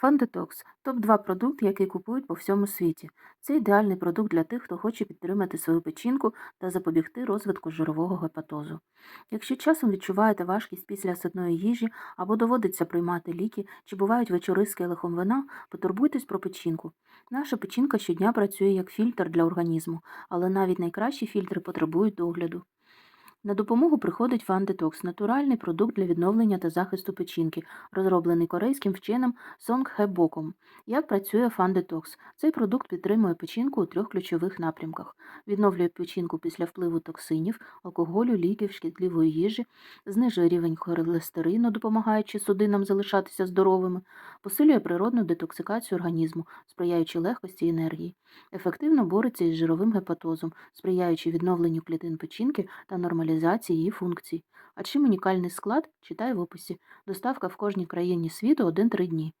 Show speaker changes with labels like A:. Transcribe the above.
A: Фандетокс топ-2 продукт, який купують по всьому світі. Це ідеальний продукт для тих, хто хоче підтримати свою печінку та запобігти розвитку жирового гепатозу. Якщо часом відчуваєте важкість після ситної їжі або доводиться приймати ліки, чи бувають вечори з келихом вина, потурбуйтесь про печінку. Наша печінка щодня працює як фільтр для організму, але навіть найкращі фільтри потребують догляду. На допомогу приходить Фан-Детокс – натуральний продукт для відновлення та захисту печінки, розроблений корейським вченим Сонг Хе Боком. Як працює Фан-Детокс? Цей продукт підтримує печінку у трьох ключових напрямках: відновлює печінку після впливу токсинів, алкоголю, ліків, шкідливої їжі, знижує рівень холестерину, допомагаючи судинам залишатися здоровими, посилює природну детоксикацію організму, сприяючи легкості енергії, ефективно бореться із жировим гепатозом, сприяючи відновленню клітин печінки та нормалізації її функцій. А чим унікальний склад? Читай в описі. Доставка в кожній країні світу 1-3 дні.